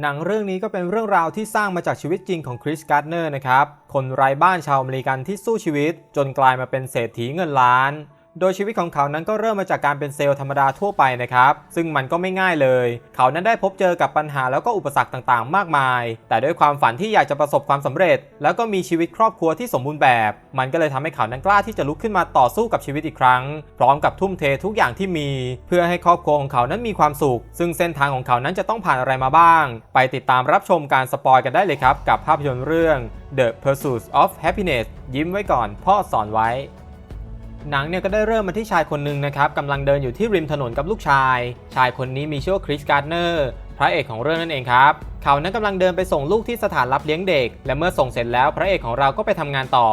หนังเรื่องนี้ก็เป็นเรื่องราวที่สร้างมาจากชีวิตจริงของคริสการ์เนอร์นะครับ คนไร้บ้านชาวอเมริกันที่สู้ชีวิต จนกลายมาเป็นเศรษฐีเงินล้าน โดยชีวิตของเขานั้นก็เริ่มมาจากการเป็นเซลล์ธรรมดาทั่วไปนะครับ ซึ่งมันก็ไม่ง่ายเลย เขานั้นได้พบเจอกับปัญหาแล้วก็อุปสรรคต่างๆ มากมาย แต่ด้วยความฝันที่อยากจะประสบความสำเร็จ แล้วก็มีชีวิตครอบครัวที่สมบูรณ์แบบ มันก็เลยทำให้เขานั้นกล้าที่จะลุกขึ้นมาต่อสู้กับชีวิตอีกครั้ง พร้อมกับทุ่มเททุกอย่างที่มี เพื่อให้ครอบครัวของเขานั้นมีความสุข ซึ่งเส้นทางของเขานั้นจะต้องผ่านอะไรมาบ้าง ไปติดตามรับชมการสปอยกันได้เลยครับกับภาพยนตร์เรื่อง The Pursuit of Happiness ยิ้มไว้ก่อนพ่อสอนไว้ หนังเนี่ยก็ได้เริ่มมาที่ชายคนหนึ่งนะครับกำลังเดินอยู่ที่ริมถนนกับลูกชาย ชายคนนี้มีชื่อว่าคริสการ์เนอร์พระเอกของเรื่องนั่นเองครับ เขานั้นกำลังเดินไปส่งลูกที่สถานรับเลี้ยงเด็ก และเมื่อส่งเสร็จแล้วพระเอกของเราก็ไปทำงานต่อ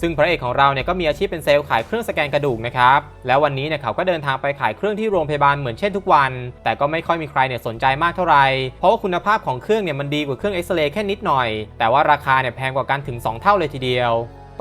ซึ่งพระเอกของเราเนี่ยก็มีอาชีพเป็นเซลล์ขายเครื่องสแกนกระดูกนะครับ แล้ววันนี้เนี่ยเขาก็เดินทางไปขายเครื่องที่โรงพยาบาลเหมือนเช่นทุกวัน แต่ก็ไม่ค่อยมีใครเนี่ยสนใจมากเท่าไหร่ เพราะว่าคุณภาพของเครื่องเนี่ยมันดีกว่าเครื่องเอ็กซเรย์แค่นิดหน่อย แต่ว่าราคาเนี่ยแพงกว่ากันถึง 2 เท่าเลยทีเดียว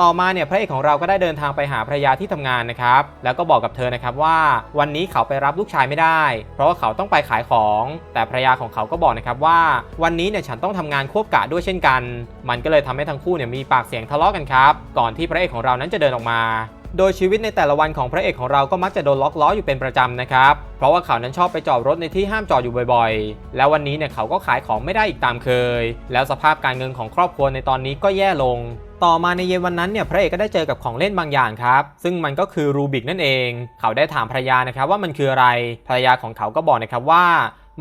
ต่อมาเนี่ยพระเอกของเราก็ได้เดินทางไปหาภรรยาที่ทำงานนะครับ แล้วก็บอกกับเธอนะครับว่า วันนี้เขาไปรับลูกชายไม่ได้ เพราะว่าเขาต้องไปขายของ แต่ภรรยาของเขาก็บอกนะครับว่า วันนี้เนี่ยฉันต้องทำงานควบกะด้วยเช่นกัน มันก็เลยทำให้ทั้งคู่เนี่ยมีปากเสียงทะเลาะกันครับ ก่อนที่พระเอกของเรานั้นจะเดินออกมาโดยชีวิตในแต่ละวันของพระเอกของเราก็มักจะโดนล็อกล้ออยู่เป็นประจำนะครับ เพราะว่าเขานั้นชอบไปจอดรถในที่ห้ามจอดอยู่บ่อยๆ แล้ววันนี้เนี่ยเขาก็ขายของไม่ได้อีกตามเคย แล้วสภาพการเงินของครอบครัวในตอนนี้ก็แย่ลง ต่อมาในเย็นวันนั้นเนี่ยพระเอกก็ได้เจอกับของเล่นบางอย่างครับ ซึ่งมันก็คือรูบิกนั่นเอง เขาได้ถามภรรยานะครับว่ามันคืออะไรภรรยาของเขาก็บอกนะครับว่า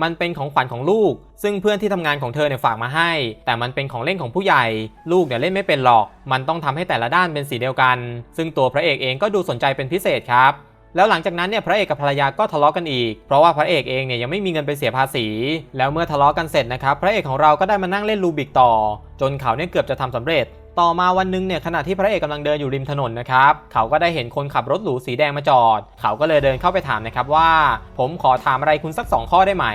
มันเป็นของขวัญของลูก ซึ่งเพื่อนที่ทำงานของเธอเนี่ยฝากมาให้ แต่มันเป็นของเล่นของผู้ใหญ่ ลูกเนี่ยเล่นไม่เป็นหรอก มันต้องทำให้แต่ละด้านเป็นสีเดียวกัน ซึ่งตัวพระเอกเองก็ดูสนใจเป็นพิเศษครับแล้วหลังจากนั้นเนี่ยพระเอกกับภรรยาก็ทะเลาะกันอีก เพราะว่าพระเอกเองเนี่ยยังไม่มีเงินไปเสียภาษี แล้วเมื่อทะเลาะกันเสร็จนะครับพระเอกของเราก็ได้มานั่งเล่นรูบิกต่อ จนเขาเนี่ยเกือบจะทำสำเร็จ ต่อมาวันหนึงเนี่ยขณะที่พระเอกกำลังเดินอยู่ริมถนนนะครับเขาก็ได้เห็นคนขับรถหรูสีแดงมาจอด เขาก็เลยเดินเข้าไปถามนะครับว่า ผมขอถามอะไรคุณสัก 2 ข้อได้ไหม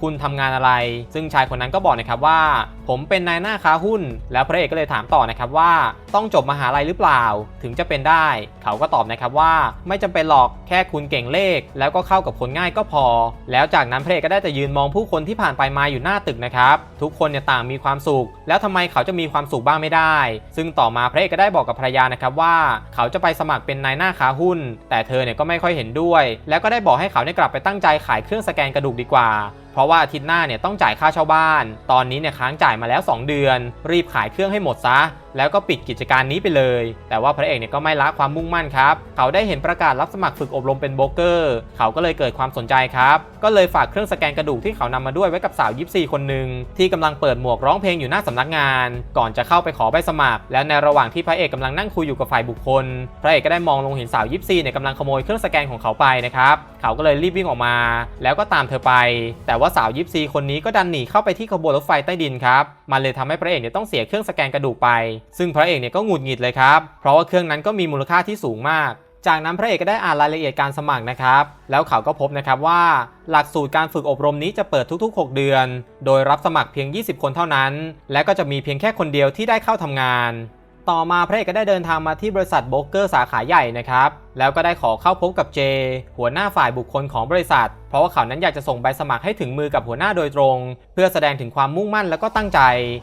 คุณทำงานอะไร ซึ่งชายคนนั้นก็บอกนะครับว่าผมเป็นนายหน้าค้าหุ้น แล้วพระเอกก็เลยถามต่อนะครับว่า ต้องจบมหาลัยหรือเปล่า ถึงจะเป็นได้ เขาก็ตอบนะครับว่า ไม่จำเป็นหรอกแค่คุณเก่งเลข แล้วก็เข้ากับคนง่ายก็พอ แล้วจากนั้นพระเอกก็ได้แต่ยืนมองผู้คนที่ผ่านไปมาอยู่หน้าตึกนะครับ ทุกคนเนี่ยต่างมีความสุข แล้วทำไมเขาจะมีความสุขบ้างไม่ได้ ซึ่งต่อมาพระเอกก็ได้บอกกับภรรยานะครับว่า เขาจะไปสมัครเป็นนายหน้าค้าหุ้น แต่เธอเนี่ยก็ไม่ค่อยเห็นด้วย แล้วก็ได้บอกให้เขาเนี่ยกลับไปตั้งใจขายเครื่องสแกนกระดูกดีกว่า เพราะว่าอาทิตย์หน้าเนี่ยต้องจ่ายค่าเช่าบ้าน ตอนนี้เนี่ยค้างจ่ายมาแล้ว 2 เดือน รีบขายเครื่องให้หมดซะ แล้วก็ปิดกิจการนี้ไปเลย แต่ว่าพระเอกเนี่ยก็ไม่ละความมุ่งมั่นครับ เขาได้เห็นประกาศรับสมัครฝึกอบรมเป็นโบรกเกอร์ เขาก็เลยเกิดความสนใจครับ ก็เลยฝากเครื่องสแกนกระดูกที่เขานำมาด้วยไว้กับสาวยิปซีคนหนึ่งที่กำลังเปิดหมวกร้องเพลงอยู่หน้าสำนักงาน ก่อนจะเข้าไปขอใบสมัคร แล้วในระหว่างที่พระเอกกำลังนั่งคุยอยู่กับฝ่ายบุคคล พระเอกก็ได้มองลงเห็นสาวยิปซีเนี่ยกำลังขโมยเครื่องสแกนของเขาไปนะครับ เขาก็เลยรีบวิ่งออกมา แล้วก็ตามเธอไป แต่ว่าสาวยิปซีคนนี้ก็ดันหนีเข้าไปที่ขบวนรถไฟใต้ดินครับ มันเลยทำให้พระเอกเนี่ยต้องเสียเครื่องสแกนกระดูกไปซึ่งพระเอกเนี่ยก็หงุดหงิดเลยครับ เพราะว่าเครื่องนั้นก็มีมูลค่าที่สูงมาก จากนั้นพระเอกก็ได้อ่านรายละเอียดการสมัครนะครับ แล้วเขาก็พบนะครับว่า หลักสูตรการฝึกอบรมนี้จะเปิดทุก ๆ 6 เดือน โดยรับสมัครเพียง 20 คนเท่านั้น และก็จะมีเพียงแค่คนเดียวที่ได้เข้าทำงาน ต่อมาพระเอกก็ได้เดินทางมาที่บริษัทโบรกเกอร์สาขาใหญ่นะครับ แล้วก็ได้ขอเข้าพบกับเจ หัวหน้าฝ่ายบุคคลของบริษัท เพราะว่าเขานั้นอยากจะส่งใบสมัครให้ถึงมือกับหัวหน้าโดยตรง เพื่อแสดงถึงความมุ่งมั่นแล้วก็ตั้งใจ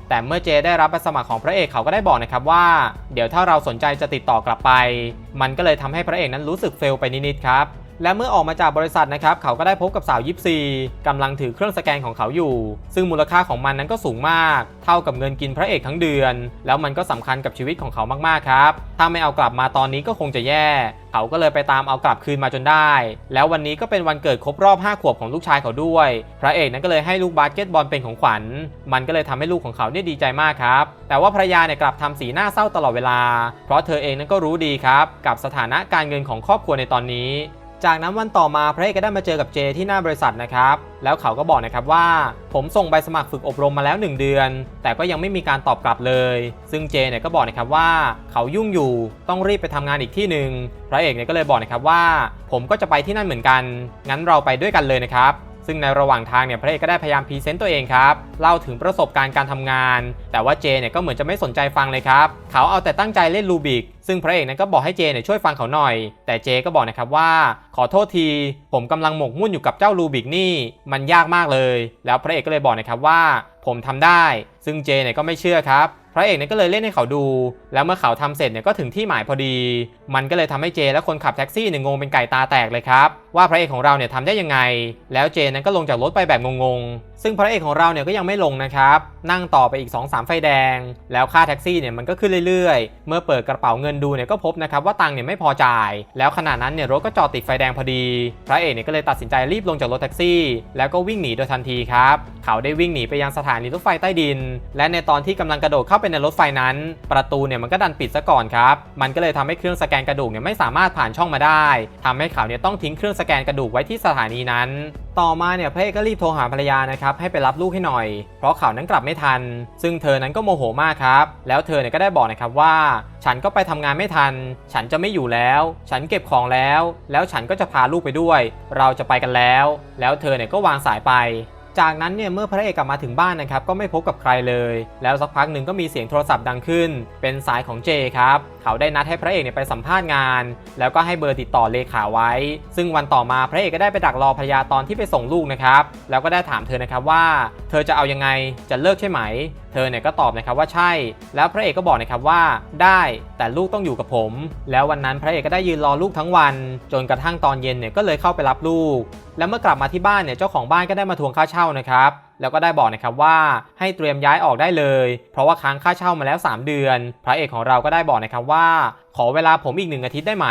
แต่เมื่อเจได้รับใบสมัครของพระเอกเขาก็ได้บอกนะครับว่า เดี๋ยวถ้าเราสนใจจะติดต่อกลับไป มันก็เลยทำให้พระเอกนั้นรู้สึกเฟลไปนิดๆครับ และเมื่อออกมาจากบริษัทนะครับเขาก็ได้พบกับสาวยิปซีกำลังถือเครื่องสแกนของเขาอยู่ ซึ่งมูลค่าของมันนั้นก็สูงมาก เท่ากับเงินกินพระเอกทั้งเดือน แล้วมันก็สำคัญกับชีวิตของเขามากๆครับ ถ้าไม่เอากลับมาตอนนี้ก็คงจะแย่ เขาก็เลยไปตามเอากลับคืนมาจนได้ แล้ววันนี้ก็เป็นวันเกิดครบรอบ 5 ขวบของลูกชายเขาด้วย พระเอกนั้นก็เลยให้ลูกบาสเกตบอลเป็นของขวัญ มันก็เลยทำให้ลูกของเขาเนี่ยดีใจมากครับ แต่ว่าภรรยาเนี่ยกลับทำสีหน้าเศร้าตลอดเวลา เพราะเธอเองนั้นก็รู้ดีครับ กับสถานะการเงินของครอบครัวในตอนนี้ จากนั้นวันต่อมาพระเอกก็ได้มาเจอกับเจที่หน้าบริษัทนะครับ แล้วเขาก็บอกนะครับว่า ผมส่งใบสมัครฝึกอบรมมาแล้ว 1 เดือน แต่ก็ยังไม่มีการตอบกลับเลย ซึ่งเจเนี่ยก็บอกนะครับว่าเขายุ่งอยู่ต้องรีบไปทำงานอีกที่หนึ่งพระเอกเนี่ยก็เลยบอกนะครับว่า ผมก็จะไปที่นั่นเหมือนกัน งั้นเราไปด้วยกันเลยนะครับ ซึ่งในระหว่างทางเนี่ยพระเอกก็ได้พยายามพรีเซนต์ตัวเองครับเล่าถึงประสบการณ์การทำงาน แต่ว่าเจเนี่ยก็เหมือนจะไม่สนใจฟังเลยครับ เขาเอาแต่ตั้งใจเล่นลูบิก ซึ่งพระเอกนั้นก็บอกให้เจเนี่ยช่วยฟังเขาหน่อย แต่เจก็บอกนะครับว่า ขอโทษที ผมกำลังหมกมุ่นอยู่กับเจ้าลูบิกนี่มันยากมากเลย แล้วพระเอกก็เลยบอกนะครับว่า ผมทำได้ ซึ่งเจเนี่ยก็ไม่เชื่อครับพระเอกเนี่ยก็เลยเล่นให้เขาดู แล้วเมื่อเขาทำเสร็จเนี่ยก็ถึงที่หมายพอดี มันก็เลยทำให้เจและคนขับแท็กซี่เนี่ยงงเป็นไก่ตาแตกเลยครับว่าพระเอกของเราเนี่ยทำได้ยังไง แล้วเจนนั้นก็ลงจากรถไปแบบงงๆ ซึ่งพระเอกของเราเนี่ยก็ยังไม่ลงนะครับ นั่งต่อไปอีก 2-3 ไฟแดง แล้วค่าแท็กซี่เนี่ยมันก็ขึ้นเรื่อยๆ เมื่อเปิดกระเป๋าเงินดูเนี่ยก็พบนะครับว่าตังค์เนี่ยไม่พอจ่าย แล้วขณะนั้นเนี่ยรถก็จอดติดไฟแดงพอดี พระเอกเนี่ยก็เลยตัดสินใจรีบลงจากรถแท็กซี่ แล้วก็วิ่งหนีโดยทันทีครับ เขาได้วิ่งหนีไปยังสถานีรถไฟใต้ดิน และในตอนที่กำลังกระโดดเข้าไปในรถไฟนั้น ประตูเนี่ยมันก็ดันปิดซะก่อนครับ มันก็เลยทำให้เครื่องสแกนกระดูกเนี่ยไม่สามารถผ่านช่องมาได้ทำให้เขาเนี่ยต้องทิ้งเครื่องสแกนกระดูกไว้ที่สถานีนั้น ต่อมาเนี่ยพระเอกก็รีบโทรหาภรรยานะครับให้ไปรับลูกให้หน่อย เพราะเขานั้นกลับไม่ทัน ซึ่งเธอนั้นก็โมโหมากครับ แล้วเธอเนี่ยก็ได้บอกนะครับว่า ฉันก็ไปทำงานไม่ทัน ฉันจะไม่อยู่แล้ว ฉันเก็บของแล้ว แล้วฉันก็จะพาลูกไปด้วย เราจะไปกันแล้ว แล้วเธอเนี่ยก็วางสายไป จากนั้นเนี่ยเมื่อพระเอกกลับมาถึงบ้านนะครับก็ไม่พบกับใครเลย แล้วสักพักหนึ่งก็มีเสียงโทรศัพท์ดังขึ้น เป็นสายของเจครับ เขาได้นัดให้พระเอกเนี่ยไปสัมภาษณ์งาน แล้วก็ให้เบอร์ติดต่อเลขาไว้ ซึ่งวันต่อมาพระเอกก็ได้ไปดักรอภรรยาตอนที่ไปส่งลูกนะครับแล้วก็ได้ถามเธอนะครับว่า เธอจะเอายังไงจะเลิกใช่ไหมเธอเนี่ยก็ตอบนะครับว่าใช่ แล้วพระเอกก็บอกนะครับว่าได้แต่ลูกต้องอยู่กับผม แล้ววันนั้นพระเอกก็ได้ยืนรอลูกทั้งวัน จนกระทั่งตอนเย็นเนี่ยก็เลยเข้าไปรับลูก แล้วเมื่อกลับมาที่บ้านเนี่ยเจ้าของบ้านก็ได้มาทวงค่าเช่านะครับ แล้วก็ได้บอกนะครับว่าให้เตรียมย้ายออกได้เลย เพราะว่าค้างค่าเช่ามาแล้ว 3 เดือน พระเอกของเราก็ได้บอกนะครับว่า ขอเวลาผมอีกหนึ่งอาทิตย์ได้ไหม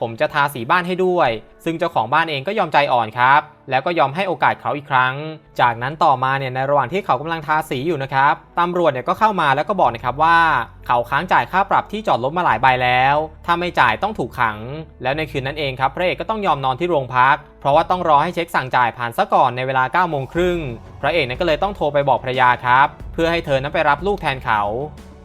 ผมจะทาสีบ้านให้ด้วย ซึ่งเจ้าของบ้านเองก็ยอมใจอ่อนครับแล้วก็ยอมให้โอกาสเขาอีกครั้ง จากนั้นต่อมาเนี่ยในระหว่างที่เขากำลังทาสีอยู่นะครับตำรวจเนี่ยก็เข้ามาแล้วก็บอกนะครับว่า เขาค้างจ่ายค่าปรับที่จอดรถมาหลายใบแล้ว ถ้าไม่จ่ายต้องถูกขัง แล้วในคืนนั้นเองครับพระเอกก็ต้องยอมนอนที่โรงพักเพราะว่าต้องรอให้เช็คสั่งจ่ายผ่านซะก่อนในเวลา9โมงครึ่งพระเอกนั้นก็เลยต้องโทรไปบอกภรรยาครับ เพื่อให้เธอนั้นไปรับลูกแทนเขา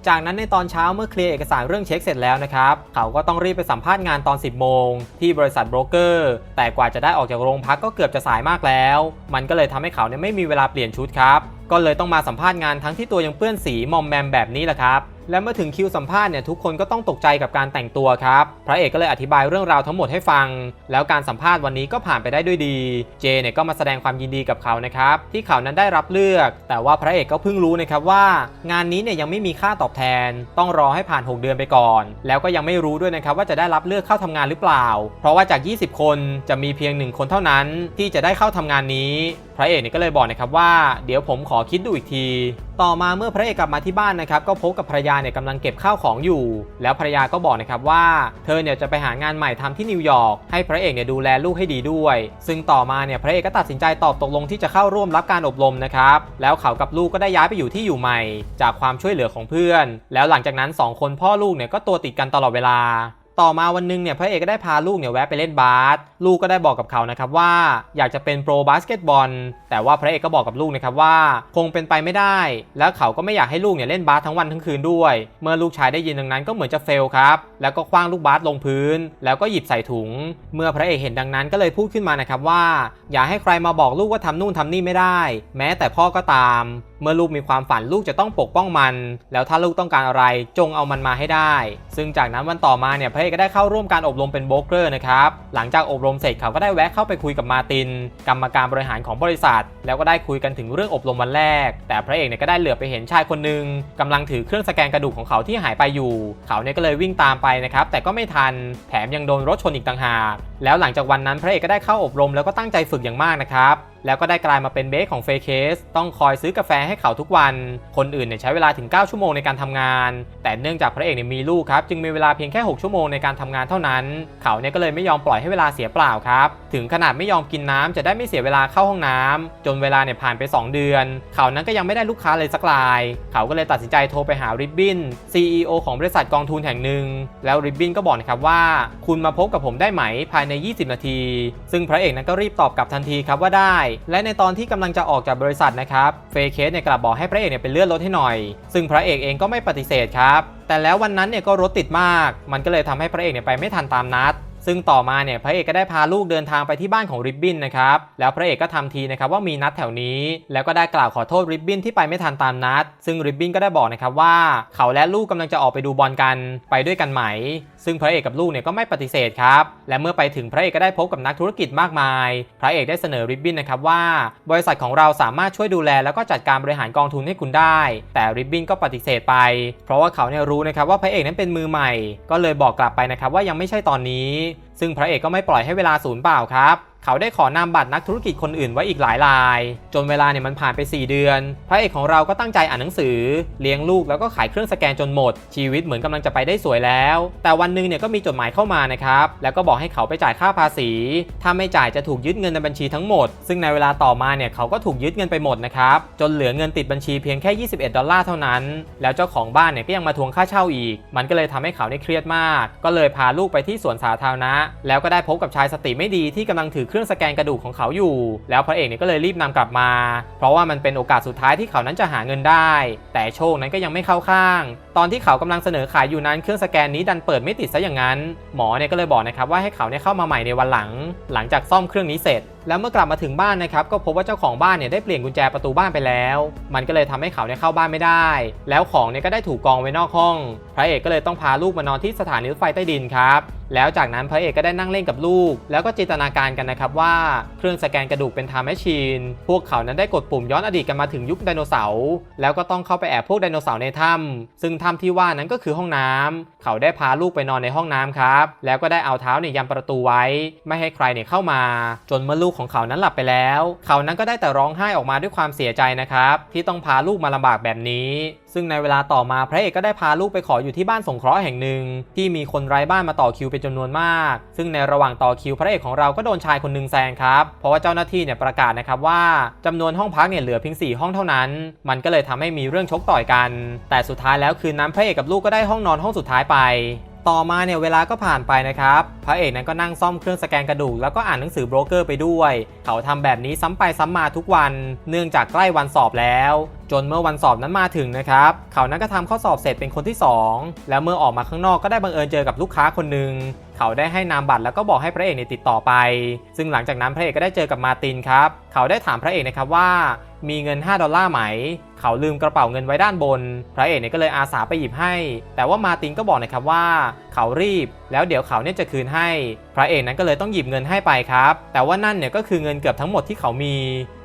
จากนั้นในตอนเช้าเมื่อเคลียร์เอกสารเรื่องเช็คเสร็จแล้วนะครับเขาก็ต้องรีบไปสัมภาษณ์งานตอน 10 โมง ที่บริษัทโบรกเกอร์ แต่กว่าจะได้ออกจากโรงพักก็เกือบจะสายมากแล้ว มันก็เลยทำให้เขาเนี่ยไม่มีเวลาเปลี่ยนชุดครับก็เลยต้องมาสัมภาษณ์งานทั้งที่ตัวยังเปื้อนสีมอมแมมแบบนี้แหละครับ และเมื่อถึงคิวสัมภาษณ์เนี่ยทุกคนก็ต้องตกใจกับการแต่งตัวครับ พระเอกก็เลยอธิบายเรื่องราวทั้งหมดให้ฟัง แล้วการสัมภาษณ์วันนี้ก็ผ่านไปได้ด้วยดี เจเนี่ยก็มาแสดงความยินดีกับเขานะครับที่เขานั้นได้รับเลือก แต่ว่าพระเอกก็เพิ่งรู้นะครับว่า งานนี้เนี่ยยังไม่มีค่าตอบแทน ต้องรอให้ผ่าน 6 เดือนไปก่อน แล้วก็ยังไม่รู้ด้วยนะครับว่าจะได้รับเลือกเข้าทำงานหรือเปล่า เพราะว่าจาก 20 คนจะมีเพียง 1 คนเท่านั้น ที่จะได้เข้าทำงานนี้ พระเอกเนี่ยก็เลยบอกนะครับว่า เดี๋ยวผมขอคิดดูอีกที ต่อมาเมื่อพระเอกกลับมาที่บ้านนะครับก็พบกับภรรยาเนี่ยกำลังเก็บข้าวของอยู่ แล้วภรรยาก็บอกนะครับว่า เธอเนี่ยจะไปหางานใหม่ทำที่นิวยอร์กให้พระเอกเนี่ยดูแลลูกให้ดีด้วย ซึ่งต่อมาเนี่ยพระเอกก็ตัดสินใจตอบตกลงที่จะเข้าร่วมรับการอบรมนะครับแล้วเขากับลูกก็ได้ย้ายไปอยู่ที่อยู่ใหม่ จากความช่วยเหลือของเพื่อน แล้วหลังจากนั้นสองคนพ่อลูกเนี่ยก็ตัวติดกันตลอดเวลา ต่อมาวันหนึงเนี่ยพระเอกก็ได้พาลูกเนี่ยแวะไปเล่นบาสลูกก็ได้บอกกับเขานะครับว่าอยากจะเป็นโปรบาสเกตบอลแต่ว่าพระเอกก็บอกกับลูกนะครับว่าคงเป็นไปไม่ได้ แล้วเขาก็ไม่อยากให้ลูกเนี่ยเล่นบาสทั้งวันทั้งคืนด้วย เมื่อลูกชายได้ยินดังนั้นก็เหมือนจะเฟลครับแล้วก็คว้างลูกบาสลงพื้น แล้วก็หยิบใส่ถุง เมื่อพระเอกเห็นดังนั้นก็เลยพูดขึ้นมานะครับว่า อย่าให้ใครมาบอกลูกว่าทำนู่นทำนี่ไม่ได้ แม้แต่พ่อก็ตามเมื่อลูกมีความฝันลูกจะต้องปกป้องมัน แล้วถ้าลูกต้องการอะไรจงเอามันมาให้ได้ ซึ่งจากนั้นวันต่อมาเนี่ยพระเอกก็ได้เข้าร่วมการอบรมเป็นโบรกเกอร์นะครับหลังจากอบรมเสร็จเขาก็ได้แวะเข้าไปคุยกับมาติน กรรมการบริหารของบริษัท แล้วก็ได้คุยกันถึงเรื่องอบรมวันแรก แต่พระเอกเนี่ยก็ได้เหลือบไปเห็นชายคนหนึ่งกำลังถือเครื่องสแกนกระดูกของเขาที่หายไปอยู่ เขาเนี่ยก็เลยวิ่งตามไปนะครับแต่ก็ไม่ทันแถมยังโดนรถชนอีกต่างหากแล้วหลังจากวันนั้นพระเอกก็ได้เข้าอบรมแล้วก็ตั้งใจฝึกอย่างมากนะครับ แล้วก็ได้กลายมาเป็นเบสของเฟเคสต้องคอยซื้อกาแฟให้เขาทุกวัน คนอื่นเนี่ยใช้เวลาถึง 9 ชั่วโมงในการทำงาน แต่เนื่องจากพระเอกเนี่ยมีลูกครับ จึงมีเวลาเพียงแค่ 6 ชั่วโมงในการทำงานเท่านั้น เขาเนี่ยก็เลยไม่ยอมปล่อยให้เวลาเสียเปล่าครับ ถึงขนาดไม่ยอมกินน้ำจะได้ไม่เสียเวลาเข้าห้องน้ำจนเวลาเนี่ยผ่านไป 2 เดือน เขานั้นก็ยังไม่ได้ลูกค้าเลยสักราย เขาก็เลยตัดสินใจโทรไปหาริบบิน CEO ของบริษัทกองทุนแห่งหนึ่ง แล้วริบบินก็บอกนะครับว่า คุณมาพบกับผมได้ไหมภายใน 20 นาที ซึ่งพระเอกนั้นก็รีบตอบกลับทันทีครับว่าได้และในตอนที่กำลังจะออกจากบริษัทนะครับเฟย์เคสเนี่ยกลับบอกให้พระเอกเนี่ยเป็นเลื่อนรถให้หน่อย ซึ่งพระเอกเองก็ไม่ปฏิเสธครับ แต่แล้ววันนั้นเนี่ยก็รถติดมาก มันก็เลยทำให้พระเอกเนี่ยไปไม่ทันตามนัดซึ่งต่อมาเนี่ยพระเอกก็ได้พาลูกเดินทางไปที่บ้านของริบบินนะครับแล้วพระเอกก็ทำทีนะครับว่ามีนัดแถวนี้ แล้วก็ได้กล่าวขอโทษริบบินที่ไปไม่ทันตามนัด ซึ่งริบบินก็ได้บอกนะครับว่า เขาและลูกกำลังจะออกไปดูบอลกันไปด้วยกันไหม ซึ่งพระเอกกับลูกเนี่ยก็ไม่ปฏิเสธครับ และเมื่อไปถึงพระเอกก็ได้พบกับนักธุรกิจมากมาย พระเอกได้เสนอริบบิ้นนะครับว่า บริษัทของเราสามารถช่วยดูแล แล้วก็จัดการบริหารกองทุนให้คุณได้ แต่ริบบิ้นก็ปฏิเสธไป เพราะว่าเขาเนี่ยรู้นะครับว่าพระเอกนั้นเป็นมือใหม่ ก็เลยบอกกลับไปนะครับว่ายังไม่ใช่ตอนนี้ ซึ่งพระเอกก็ไม่ปล่อยให้เวลาสูญเปล่าครับ เขาได้ขอนามบัตรนักธุรกิจคนอื่นไว้อีกหลายราย จนเวลาเนี่ยมันผ่านไป 4 เดือน พระเอกของเราก็ตั้งใจอ่านหนังสือ เลี้ยงลูกแล้วก็ขายเครื่องสแกนจนหมด ชีวิตเหมือนกำลังจะไปได้สวยแล้ว แต่วันหนึ่งเนี่ยก็มีจดหมายเข้ามานะครับ แล้วก็บอกให้เขาไปจ่ายค่าภาษี ถ้าไม่จ่ายจะถูกยึดเงินในบัญชีทั้งหมด ซึ่งในเวลาต่อมาเนี่ยเขาก็ถูกยึดเงินไปหมดนะครับจนเหลือเงินติดบัญชีเพียงแค่ 21 ดอลลาร์เท่านั้น แล้วเจ้าของบ้านเนี่ยก็ยังมาทวงค่าเช่าอีก มันก็เลยทำให้เขาเนี่ยเครียดมาก ก็เลยพาลูกไปที่สวนสาธารณะ แล้วก็ได้พบกับชายสติไม่ดีที่กำลังถือเครื่องสแกนกระดูกของเขาอยู่ แล้วพระเอกเนี่ยก็เลยรีบนำกลับมา เพราะว่ามันเป็นโอกาสสุดท้ายที่เขานั้นจะหาเงินได้ แต่โชคนั้นก็ยังไม่เข้าข้าง ตอนที่เขากำลังเสนอขายอยู่นั้นเครื่องสแกนนี้ดันเปิดไม่ติดซะอย่างนั้น หมอเนี่ยก็เลยบอกนะครับว่าให้เขาเนี่ยเข้ามาใหม่ในวันหลัง หลังจากซ่อมเครื่องนี้เสร็จ แล้วเมื่อกลับมาถึงบ้านนะครับก็พบว่าเจ้าของบ้านเนี่ยได้เปลี่ยนกุญแจประตูบ้านไปแล้ว มันก็เลยทำให้เขาเนี่ยเข้าบ้านไม่ได้ แล้วของเนี่ยก็ได้ถูกกองไว้นอกห้อง พระเอกก็เลยต้องพาลูกมานอนที่สถานีรถไฟใต้ดินครับแล้วจากนั้นพระเอกก็ได้นั่งเล่นกับลูก แล้วก็จินตนาการกันนะครับว่าเครื่องสแกนกระดูกเป็นไทม์แมชชีน พวกเขานั้นได้กดปุ่มย้อนอดีตกันมาถึงยุคไดโนเสาร์แล้วก็ต้องเข้าไปแอบพวกไดโนเสาร์ในถ้ำซึ่งถำที่ว่านั้นก็คือห้องน้ำเขาได้พาลูกไปนอนในห้องน้ำครับ แล้วก็ได้เอาเท้าเนี่ยยันประตูไว้ ไม่ให้ใครเนี่ยเข้ามา จนเมื่อลูกของเขานั้นหลับไปแล้ว เขานั้นก็ได้แต่ร้องไห้ออกมาด้วยความเสียใจนะครับ ที่ต้องพาลูกมาลำบากแบบนี้ ซึ่งในเวลาต่อมาพระเอกก็ได้พาลูกไปขออยู่ที่บ้านสงเคราะห์แห่งหนึ่ง ที่มีคนไร้บ้านมาต่อคิวเป็นจำนวนมาก ซึ่งในระหว่างต่อคิวพระเอกของเราก็โดนชายคนหนึ่งแซงครับ เพราะว่าเจ้าหน้าที่เนี่ยประกาศนะครับว่าจำนวนห้องพักเนี่ยเหลือเพียง4ห้องเท่านั้น มันก็เลยทำให้มีเรื่องชกต่อยกัน แต่สุดท้ายแล้วคืนนั้นพระเอกกับลูกก็ได้ห้องนอนห้องสุดท้ายไป ต่อมาเนี่ยเวลาก็ผ่านไปนะครับ พระเอกนั้นก็นั่งซ่อมเครื่องสแกนกระดูกแล้วก็อ่านหนังสือโบรกเกอร์ไปด้วย เขาทำแบบนี้ซ้ำไปซ้ำมาทุกวัน เนื่องจากใกล้วันสอบแล้ว จนเมื่อวันสอบนั้นมาถึงนะครับ เขานั้นก็ทำข้อสอบเสร็จเป็นคนที่ 2 แล้วเมื่อออกมาข้างนอกก็ได้บังเอิญเจอกับลูกค้าคนหนึ่งเขาได้ให้นามบัตรแล้วก็บอกให้พระเอกเนี่ยติดต่อไป ซึ่งหลังจากนั้นพระเอกก็ได้เจอกับมาตินครับ เขาได้ถามพระเอกนะครับว่า มีเงิน 5 ดอลลาร์ไหม เขาลืมกระเป๋าเงินไว้ด้านบน พระเอกเนี่ยก็เลยอาสาไปหยิบให้ แต่ว่ามาตินก็บอกนะครับว่า เขารีบ แล้วเดี๋ยวเขาเนี่ยจะคืนให้ พระเอกนั้นก็เลยต้องหยิบเงินให้ไปครับ แต่ว่านั่นเนี่ยก็คือเงินเกือบทั้งหมดที่เขามี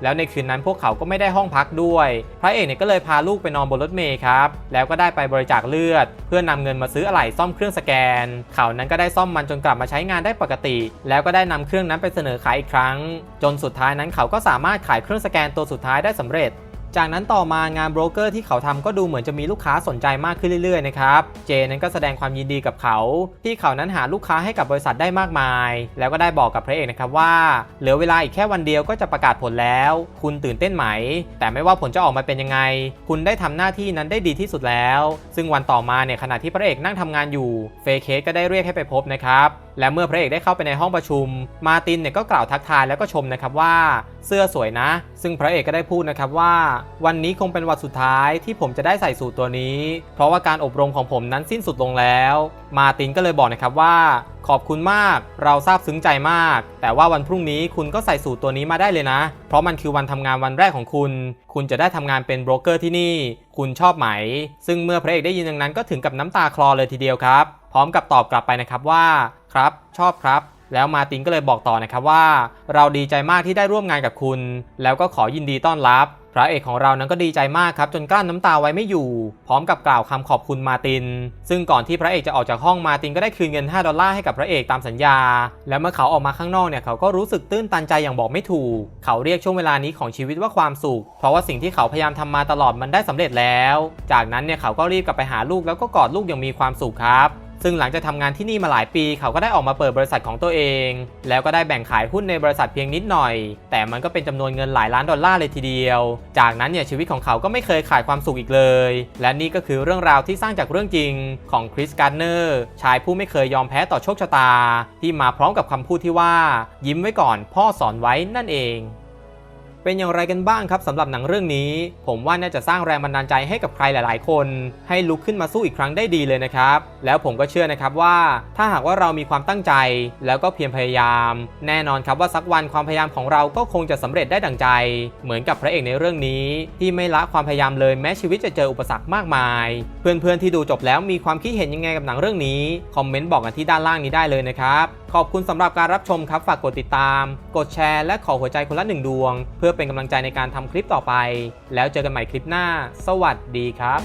แล้วในคืนนั้นพวกเขาก็ไม่ได้ห้องพักด้วย พระเอกเนี่ยก็เลยพาลูกไปนอนบนรถเมล์ครับ แล้วก็ได้ไปบริจาคเลือด เพื่อนำเงินมาซื้ออะไหล่ซ่อมเครื่องสแกน เขานั้นก็ได้ซ่อมมันจนกลับมาใช้งานได้ปกติ แล้วก็ได้นำเครื่องนั้นไปเสนอขายอีกครั้ง จนสุดท้ายนั้นเขาก็สามารถขายเครื่องสแกนตัวสุดท้ายได้สำเร็จ จากนั้นต่อมางานโบรกเกอร์ที่เขาทำก็ดูเหมือนจะมีลูกค้าสนใจมากขึ้นเรื่อยๆนะครับเจนั้นก็แสดงความยินดีกับเขา ที่เขานั้นหาลูกค้าให้กับบริษัทได้มากมาย แล้วก็ได้บอกกับพระเอกนะครับว่า เหลือเวลาอีกแค่วันเดียวก็จะประกาศผลแล้ว คุณตื่นเต้นไหม แต่ไม่ว่าผลจะออกมาเป็นยังไง คุณได้ทำหน้าที่นั้นได้ดีที่สุดแล้ว ซึ่งวันต่อมาเนี่ยขณะที่พระเอกนั่งทำงานอยู่เฟเคสก็ได้เรียกให้ไปพบนะครับและเมื่อพระเอกได้เข้าไปในห้องประชุม มาตินเนี่ยก็กล่าวทักทายแล้วก็ชมนะครับว่าเสื้อสวยนะ ซึ่งพระเอกก็ได้พูดนะครับว่า วันนี้คงเป็นวันสุดท้ายที่ผมจะได้ใส่สูตรตัวนี้ เพราะว่าการอบรมของผมนั้นสิ้นสุดลงแล้ว มาตินก็เลยบอกนะครับว่า ขอบคุณมาก เราซาบซึ้งใจมาก แต่ว่าวันพรุ่งนี้คุณก็ใส่สูตรตัวนี้มาได้เลยนะ เพราะมันคือวันทำงานวันแรกของคุณ คุณจะได้ทำงานเป็นโบรกเกอร์ที่นี่ คุณชอบไหม ซึ่งเมื่อพระเอกได้ยินดังนั้นก็ถึงกับน้ำตาคลอเลยทีเดียวครับ พร้อมกับตอบกลับไปนะครับว่า ครับชอบครับ แล้วมาตินก็เลยบอกต่อนะครับว่า เราดีใจมากที่ได้ร่วมงานกับคุณ แล้วก็ขอยินดีต้อนรับ พระเอกของเรานั้นก็ดีใจมากครับจนกลั้นน้ำตาไว้ไม่อยู่ พร้อมกับกล่าวคำขอบคุณมาติน ซึ่งก่อนที่พระเอกจะออกจากห้องมาตินก็ได้คืนเงิน 5 ดอลลาร์ให้กับพระเอกตามสัญญา และเมื่อเขาออกมาข้างนอกเนี่ยเขาก็รู้สึกตื้นตันใจอย่างบอกไม่ถูก เขาเรียกช่วงเวลานี้ของชีวิตว่าความสุข เพราะว่าสิ่งที่เขาพยายามทำมาตลอดมันได้สำเร็จแล้ว จากนั้นเนี่ยเขาก็รีบกลับไปหาลูกแล้วก็กอดลูกอย่างมีความสุขครับ ซึ่งหลังจากทำงานที่นี่มาหลายปี เขาก็ได้ออกมาเปิดบริษัทของตัวเอง แล้วก็ได้แบ่งขายหุ้นในบริษัทเพียงนิดหน่อย แต่มันก็เป็นจำนวนเงินหลายล้านดอลลาร์เลยทีเดียว จากนั้นเนี่ยชีวิตของเขาก็ไม่เคยขาดความสุขอีกเลย และนี่ก็คือเรื่องราวที่สร้างจากเรื่องจริงของคริสการ์เนอร์ชายผู้ไม่เคยยอมแพ้ต่อโชคชะตา ที่มาพร้อมกับคำพูดที่ว่า ยิ้มไว้ก่อนพ่อสอนไว้นั่นเอง เป็นอย่างไรกันบ้างครับสำหรับหนังเรื่องนี้ ผมว่าน่าจะสร้างแรงบันดาลใจให้กับใครหลาย ๆ คน ให้ลุกขึ้นมาสู้อีกครั้งได้ดีเลยนะครับ แล้วผมก็เชื่อนะครับว่า ถ้าหากว่าเรามีความตั้งใจ แล้วก็เพียรพยายาม แน่นอนครับว่าสักวันความพยายามของเราก็คงจะสำเร็จได้ดังใจ เหมือนกับพระเอกในเรื่องนี้ ที่ไม่ละความพยายามเลยแม้ชีวิตจะเจออุปสรรคมากมาย เพื่อน ๆ ที่ดูจบแล้วมีความคิดเห็นยังไงกับหนังเรื่องนี้คอมเมนต์บอกกันที่ด้านล่างนี้ได้เลยนะครับ ขอบคุณสำหรับการรับชมครับ ฝากกดติดตาม กดแชร์และขอหัวใจคนละหนึ่งดวง เพื่อเป็นกำลังใจในการทำคลิปต่อไป แล้วเจอกันใหม่คลิปหน้า สวัสดีครับ